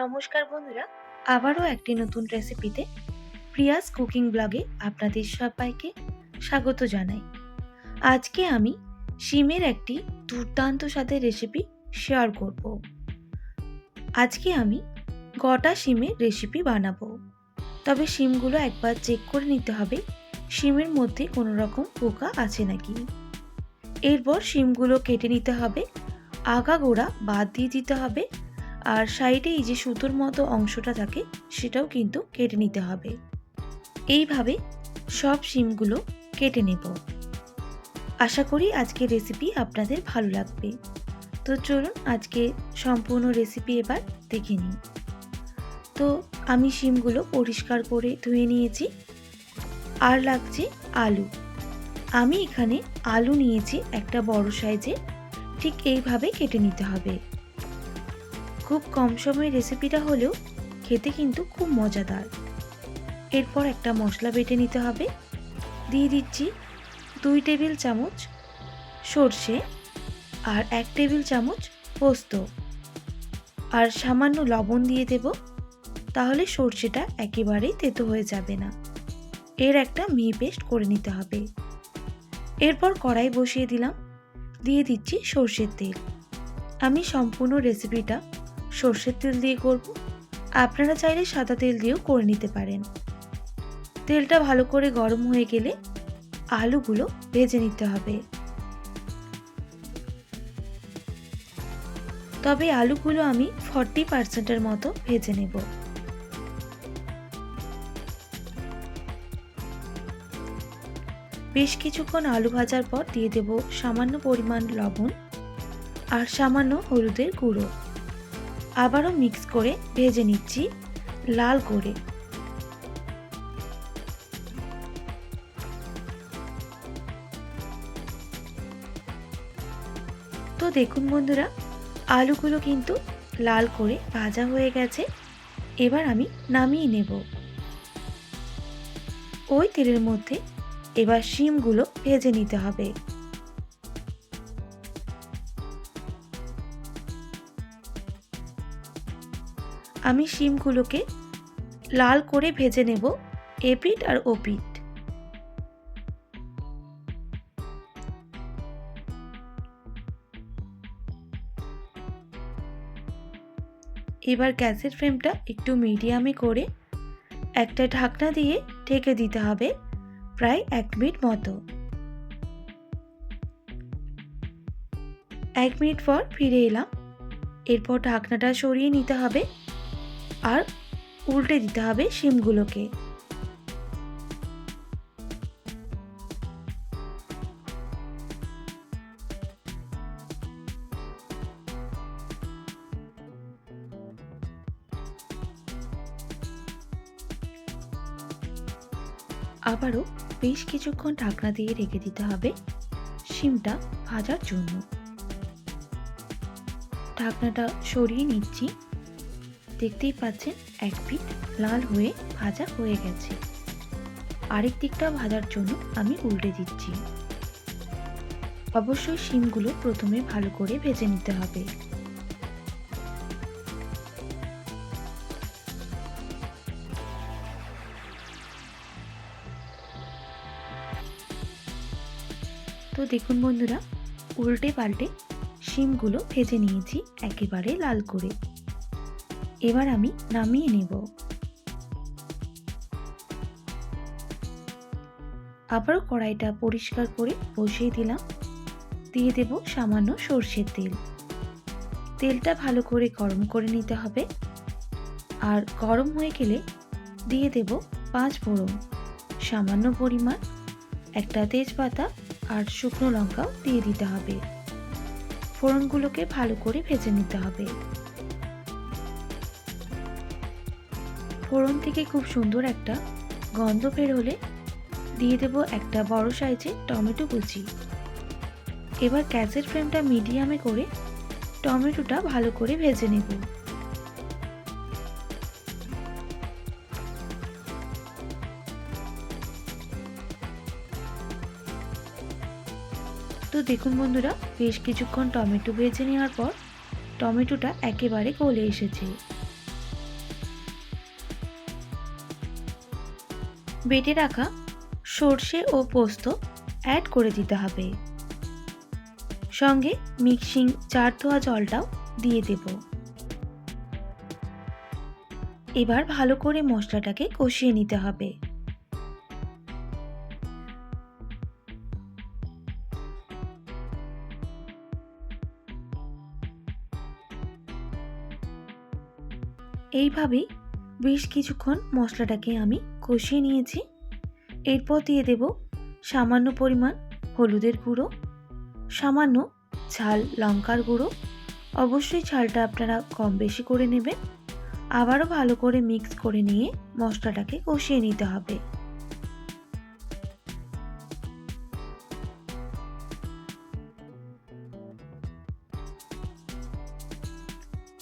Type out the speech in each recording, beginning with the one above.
নমস্কার বন্ধুরা, আবারও একটি নতুন রেসিপিতে প্রিয়াস কুকিং ব্লগে আপনাদের সবাইকে স্বাগত জানাই। আজকে আমি শিমের একটি দুর্দান্ত স্বাদের রেসিপি শেয়ার করব। আজকে আমি গোটা শিমের রেসিপি বানাবো। তবে শিমগুলো একবার চেক করে নিতে হবে, শিমের মধ্যে কোনো রকম পোকা আছে নাকি। এরপর শিমগুলো কেটে নিতে হবে আগাগোড়া বাদ দিয়ে দিতে হবে আর সাইডে এই যে সুতোর মতো অংশটা থাকে, সেটাও কিন্তু কেটে নিতে হবে। এইভাবে সব শিমগুলো কেটে নেব। আশা করি আজকের রেসিপি আপনাদের ভালো লাগবে। তো চলুন আজকে সম্পূর্ণ রেসিপি এবার দেখে নিই। তো আমি শিমগুলো পরিষ্কার করে ধুয়ে নিয়েছি। আর লাগছে আলু। আমি এখানে আলু নিয়েছি একটা বড় সাইজে। ঠিক এইভাবে কেটে নিতে হবে। খুব কম সময়ে রেসিপিটা হলেও খেতে কিন্তু খুব মজাদার। এরপর একটা মশলা বেটে নিতে হবে। দিয়ে দিচ্ছি দুই টেবিল চামচ সর্ষে আর এক টেবিল চামচ পোস্ত। আর সামান্য লবণ দিয়ে দেব, তাহলে সর্ষেটা একেবারেই তেতো হয়ে যাবে না। এর একটা মিহি পেস্ট করে নিতে হবে। এরপর কড়াই বসিয়ে দিলাম। দিয়ে দিচ্ছি সর্ষের তেল। আমি সম্পূর্ণ রেসিপিটা সর্ষের তেল দিয়ে করব। আপনারা চাইলে সাদা তেল দিয়েও করে নিতে পারেন। তেলটা ভালো করে গরম হয়ে গেলে আলুগুলো ভেজে নিতে হবে। তবে আলুগুলো আমি ফর্টি পার্সেন্টের মতো ভেজে নেব। বেশ কিছুক্ষণ আলু ভাজার পর দিয়ে দেব সামান্য পরিমাণ লবণ আর সামান্য হলুদের গুঁড়ো। আবারও মিক্স করে ভেজে নিচ্ছি লাল করে। তো দেখুন বন্ধুরা, আলুগুলো কিন্তু লাল করে ভাজা হয়ে গেছে। এবার আমি নামিয়ে নেব। ওই তেলের মধ্যে এবার শিমগুলো ভেজে নিতে হবে। আমি শিমগুলোকে লাল করে ভেজে নেব এপিট আর ওপিট এবার গ্যাসের ফ্লেমটা একটু মিডিয়ামে করে একটা ঢাকনা দিয়ে ঢেকে দিতে হবে প্রায় এক মিনিট মতো। এক মিনিট পর ফিরে এলাম। এরপর ঢাকনাটা সরিয়ে নিতে হবে। আর উল্টে দিতে হবে শিমগুলোকে। আবারও বেশ কিছুক্ষণ ঢাকনা দিয়ে রেখে দিতে হবে শিমটা ভাজার জন্য। ঢাকনাটা সরিয়ে নিচ্ছি। দেখতেই পাচ্ছেন এক পিঠ লাল হয়ে ভাজা হয়ে গেছে। আরেক দিকটা ভাজার জন্য আমি উল্টে দিচ্ছি। অবশ্যই শিমগুলো প্রথমে ভালো করে ভেজে নিতে হবে। তো দেখুন বন্ধুরা, উল্টে পাল্টে শিমগুলো ভেজে নিয়েছি একেবারে লাল করে। এবার আমি নামিয়ে নেব। আবারও কড়াইটা পরিষ্কার করে বসিয়ে দিলাম। দিয়ে দেব সামান্য সর্ষের তেল। তেলটা ভালো করে গরম করে নিতে হবে। আর গরম হয়ে গেলে দিয়ে দেব পাঁচ ফোড়ন। সামান্য পরিমাণ একটা তেজপাতা আর শুকনো লঙ্কাও দিয়ে দিতে হবে। ফোড়নগুলোকে ভালো করে ভেজে নিতে হবে। ফোড়ন থেকে খুব সুন্দর একটা গন্ধ বের হলে দিয়ে দেব একটা বড় সাইজে টমেটো কুচি। এবার গ্যাসের ফ্লেমটা মিডিয়ামে করে টমেটোটা ভালো করে ভেজে নেব। তো দেখুন বন্ধুরা, বেশ কিছুক্ষণ টমেটো ভেজে নেওয়ার পর টমেটোটা একেবারে গলে এসেছে। বেটে রাখা সর্ষে ও পোস্ত অ্যাড করে দিতে হবে। সঙ্গে মিক্সিং চার ধোয়া জলটাও দিয়ে দেব। এবার ভালো করে মশলাটাকে কষিয়ে নিতে হবে। এইভাবেই বেশ কিছুক্ষণ মশলাটাকে আমি কষিয়ে নিয়েছি। এরপর দিয়ে দেব সামান্য পরিমাণ হলুদের গুঁড়ো, সামান্য ঝাল লঙ্কার গুঁড়ো। অবশ্যই ঝালটা আপনারা কম বেশি করে নেবেন। আবারও ভালো করে মিক্স করে নিয়ে মশলাটাকে কষিয়ে নিতে হবে।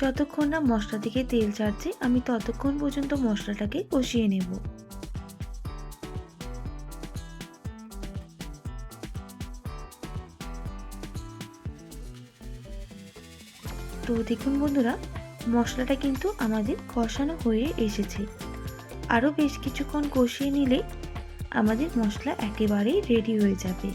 যতক্ষণ না মশলা থেকে তেল ছাড়ছে, আমি ততক্ষণ পর্যন্ত মশলাটাকে কষিয়ে নেব। তো দেখুন বন্ধুরা, মশলাটা কিন্তু আমাদের কষানো হয়ে এসেছে। আরও বেশ কিছুক্ষণ কষিয়ে নিলে আমাদের মশলা একেবারেই রেডি হয়ে যাবে।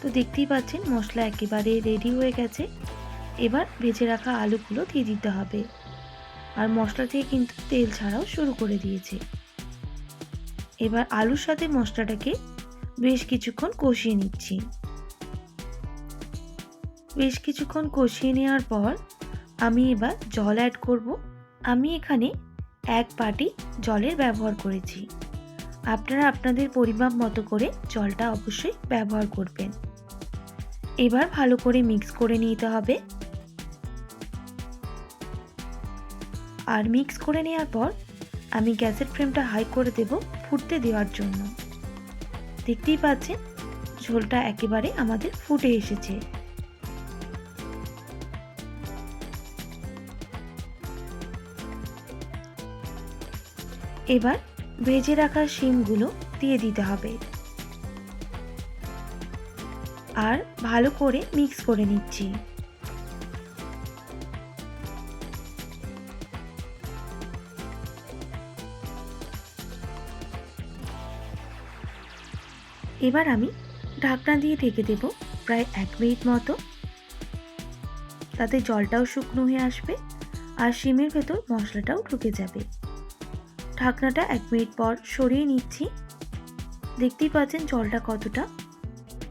তো দেখতেই পাচ্ছেন, মশলা একেবারে রেডি হয়ে গেছে। এবার ভেজে রাখা আলুগুলো দিয়ে দিতে হবে। আর মশলা থেকে কিন্তু তেল ছাড়াও শুরু করে দিয়েছে। এবার আলুর সাথে মশলাটাকে বেশ কিছুক্ষণ কষিয়ে নিচ্ছি। বেশ কিছুক্ষণ কষিয়ে নেওয়ার পর আমি এবার জল অ্যাড করব। আমি এখানে এক বাটি জলের ব্যবহার করেছি। আপনারা আপনাদের পরিমাপ মতো করে জলটা অবশ্যই ব্যবহার করবেন। এবার ভালো করে মিক্স করে নিতে হবে। আর মিক্স করে নেওয়ার পর আমি গ্যাসের ফ্লেমটা হাই করে দেব ফুটতে দেওয়ার জন্য। দেখতেই পাচ্ছেন, ঝোলটা একেবারে আমাদের ফুটে এসেছে। এবার ভেজে রাখা শিমগুলো দিয়ে দিতে হবে। আর ভালো করে মিক্স করে নিচ্ছি। এবার আমি ঢাকনা দিয়ে ঢেকে দেব প্রায় এক মিনিট মতো। তাতে জলটাও শুকনো হয়ে আসবে আর শিমের ভেতর মশলাটাও ঢুকে যাবে। ঢাকনাটা এক মিনিট পর সরিয়ে নিচ্ছি। দেখতেই পাচ্ছেন জলটা কতটা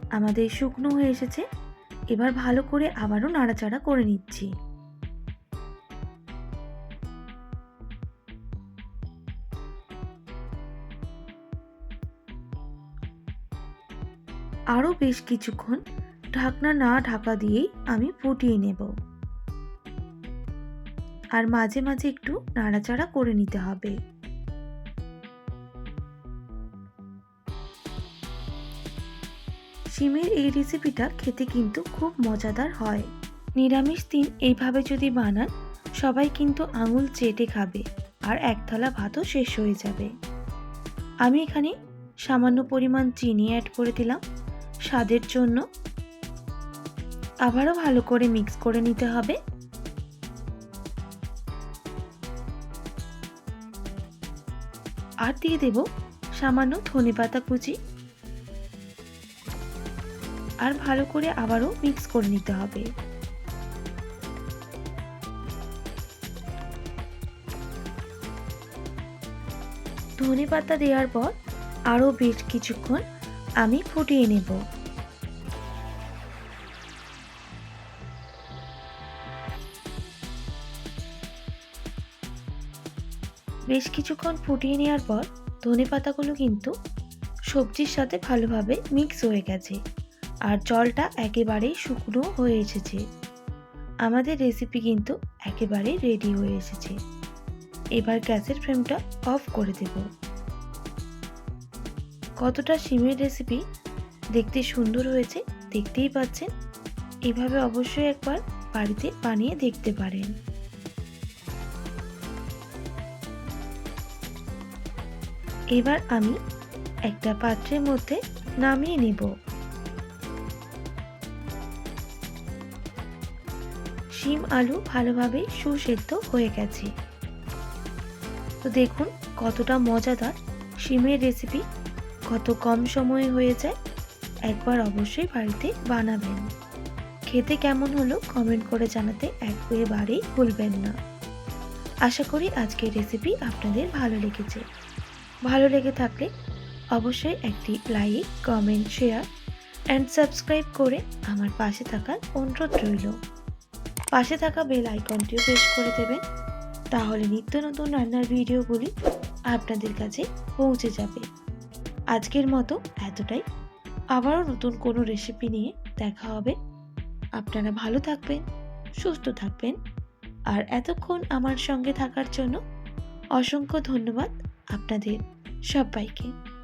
আমাদের শুকনো হয়ে এসেছে। এবার ভালো করে আবারও নাড়াচাড়া করে নিচ্ছি। আরও বেশ কিছুক্ষণ ঢাকনা না ঢাকা দিয়েই আমি ফুটিয়ে নেব। আর মাঝে মাঝে একটু নাড়াচাড়া করে নিতে হবে। শিমের এই রেসিপিটা খেতে কিন্তু খুব মজাদার হয়। নিরামিষ দিন এইভাবে যদি বানান, সবাই কিন্তু আঙুল চেটে খাবে আর এক থালা ভাতও শেষ হয়ে যাবে। আমি এখানে সামান্য পরিমাণ চিনি অ্যাড করে দিলাম। স্বাদের জন্য আবারও ভালো করে মিক্স করে নিতে হবে। আর দিয়ে দেব সামান্য ধনে পাতা কুচি। আর ভালো করে আবারও মিক্স করে নিতে হবে। ধনে পাতা দেওয়ার পর আরও বেশ কিছুক্ষণ আমি ফুটিয়ে নেব। বেশ কিছুক্ষণ ফুটিয়ে নেওয়ার পর ধনে পাতাগুলো কিন্তু সবজির সাথে ভালোভাবে মিক্স হয়ে গেছে। আর জলটা একেবারেই শুকনো হয়ে এসেছে। আমাদের রেসিপি কিন্তু একেবারে রেডি হয়ে এসেছে। এবার গ্যাসের ফ্লেমটা অফ করে দেব। কতটা সিমের রেসিপি দেখতে সুন্দর হয়েছে দেখতেই পাচ্ছেন? এভাবে অবশ্যই একবার বাড়িতে বানিয়ে দেখতে পারেন। এবার আমি একটা পাত্রের মধ্যে নামিয়ে নেব। শিম আলু ভালোভাবে সুসেদ্ধ হয়ে গেছে। তো দেখুন কতটা মজাদার শিমের রেসিপি কত কম সময়ে হয়ে যায়, একবার অবশ্যই বাড়িতে বানাবেন। খেতে কেমন হলো কমেন্ট করে জানাতে একেবারেই ভুলবেন না। আশা করি আজকের রেসিপি আপনাদের ভালো লেগেছে। ভালো লেগে থাকলে অবশ্যই একটি like, comment, share and subscribe করে আমার পাশে থাকার অনুরোধ রইল। পাশে থাকা বেল আইকনটিও প্রেস করে দেবেন, তাহলে নিত্য নতুন রান্নার ভিডিওগুলি আপনাদের কাছে পৌঁছে যাবে। আজকের মতো এতটাই। আবারও নতুন কোনো রেসিপি নিয়ে দেখা হবে। আপনারা ভালো থাকবেন, সুস্থ থাকবেন। আর এতক্ষণ আমার সঙ্গে থাকার জন্য অসংখ্য ধন্যবাদ। আপনাদের সবাইকে।